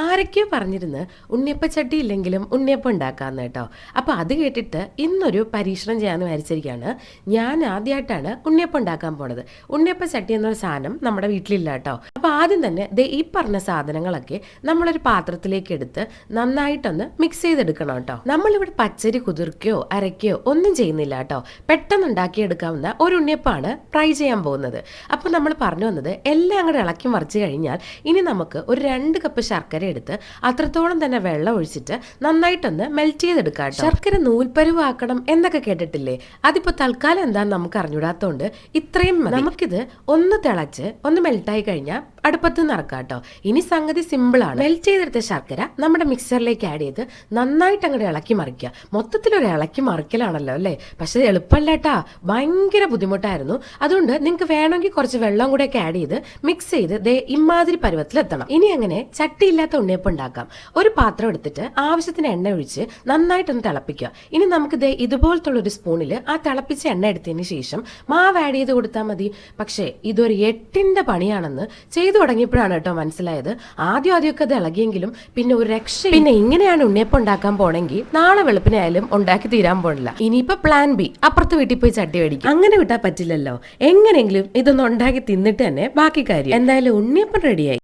ആരൊക്കെയോ പറഞ്ഞിരുന്ന് ഉണ്ണിയപ്പച്ചട്ടി ഇല്ലെങ്കിലും ഉണ്ണിയപ്പം ഉണ്ടാക്കാമെന്ന് കേട്ടോ. അപ്പോൾ അത് കേട്ടിട്ട് ഇന്നൊരു പരീക്ഷണം ചെയ്യാമെന്ന് വിചാരിച്ചിരിക്കുകയാണ്. ഞാൻ ആദ്യമായിട്ടാണ് ഉണ്ണിയപ്പം ഉണ്ടാക്കാൻ പോണത്. ഉണ്ണിയപ്പ ചട്ടി എന്നൊരു സാധനം നമ്മുടെ വീട്ടിലില്ല കേട്ടോ. അപ്പോൾ ആദ്യം തന്നെ ദേ ഈ പറഞ്ഞ സാധനങ്ങളൊക്കെ നമ്മളൊരു പാത്രത്തിലേക്ക് എടുത്ത് നന്നായിട്ടൊന്ന് മിക്സ് ചെയ്തെടുക്കണം കേട്ടോ. നമ്മളിവിടെ പച്ചരി കുതിർക്കുകയോ അരയ്ക്കുകയോ ഒന്നും ചെയ്യുന്നില്ല കേട്ടോ. പെട്ടെന്ന് ഉണ്ടാക്കിയെടുക്കാവുന്ന ഒരു ഉണ്ണിയപ്പാണ് ഫ്രൈ ചെയ്യാൻ പോകുന്നത്. അപ്പോൾ നമ്മൾ പറഞ്ഞു വന്നത് എല്ലാം അങ്ങോട്ട് ഇളക്കി മറിച്ച് കഴിഞ്ഞാൽ ഇനി നമുക്ക് ഒരു രണ്ട് കപ്പ് ശർക്കര എടുത്ത് അത്രത്തോളം തന്നെ വെള്ളം ഒഴിച്ചിട്ട് നന്നായിട്ടൊന്ന് മെൽറ്റ് ചെയ്തെടുക്കാം ശർക്കര നൂൽപ്പരുവാക്കണം എന്നൊക്കെ കേട്ടിട്ടില്ലേ? അതിപ്പോ തൽക്കാലം എന്താന്ന് നമുക്ക് അറിഞ്ഞൂടാത്തോണ്ട് ഇത്രയും. നമുക്കിത് ഒന്ന് തിളച്ച് ഒന്ന് മെൽറ്റായി കഴിഞ്ഞാൽ അടുപ്പത്ത് നിറക്കാം കേട്ടോ. ഇനി സംഗതി സിമ്പിൾ ആണ്. മെൽറ്റ് ചെയ്തെടുത്ത ശർക്കര നമ്മുടെ മിക്സറിലേക്ക് ആഡ് ചെയ്ത് നന്നായിട്ട് അങ്ങോട്ട് ഇളക്കി മറിക്കുക. മൊത്തത്തിൽ ഒരു ഇളക്കി മറിക്കലാണല്ലോ അല്ലേ? പക്ഷെ എളുപ്പമല്ല കേട്ടാ. ഭയങ്കര ബുദ്ധിമുട്ടായിരുന്നു. അതുകൊണ്ട് നിങ്ങൾക്ക് വേണമെങ്കിൽ കുറച്ച് വെള്ളം കൂടെ ഒക്കെ ആഡ് ചെയ്ത് മിക്സ് ചെയ്ത് ദേ ഇമാതിരി പരുവത്തിലെത്തണം. ഇനി അങ്ങനെ ചട്ടിയില്ലാത്ത ഉണ്ണിയപ്പം ഉണ്ടാക്കാം. ഒരു പാത്രം എടുത്തിട്ട് ആവശ്യത്തിന് എണ്ണ ഒഴിച്ച് നന്നായിട്ടൊന്ന് തിളപ്പിക്കുക. ഇനി നമുക്ക് ദേ ഇതുപോലത്തുള്ള ഒരു സ്പൂണിൽ ആ തിളപ്പിച്ച എണ്ണ എടുത്തതിന് ശേഷം മാവ് ആഡ് ചെയ്ത് കൊടുത്താൽ മതി. പക്ഷേ ഇതൊരു എട്ടിന്റെ പണിയാണെന്ന് ചെയ്തു തുടങ്ങിയപ്പോഴാണ് കേട്ടോ മനസ്സിലായത്. ആദ്യം ആദ്യമൊക്കെ അത് ഇളകിയെങ്കിലും പിന്നെ ഒരു രക്ഷ പിന്നെ ഇങ്ങനെയാണ് ഉണ്ണിയപ്പം ഉണ്ടാക്കാൻ പോണെങ്കിൽ നാളെ വെളുപ്പിനായാലും ഉണ്ടാക്കി തീരാൻ പോണില്ല. ഇനിയിപ്പോ പ്ലാൻ ബി അപ്പുറത്ത് വീട്ടിൽ പോയി ചട്ടി മേടിക്കും. അങ്ങനെ വിട്ടാൽ പറ്റില്ലല്ലോ. എങ്ങനെയെങ്കിലും ഇതൊന്നും ഉണ്ടാക്കി തിന്നിട്ട് തന്നെ ബാക്കി കാര്യം. എന്തായാലും ഉണ്ണിയപ്പം റെഡിയായി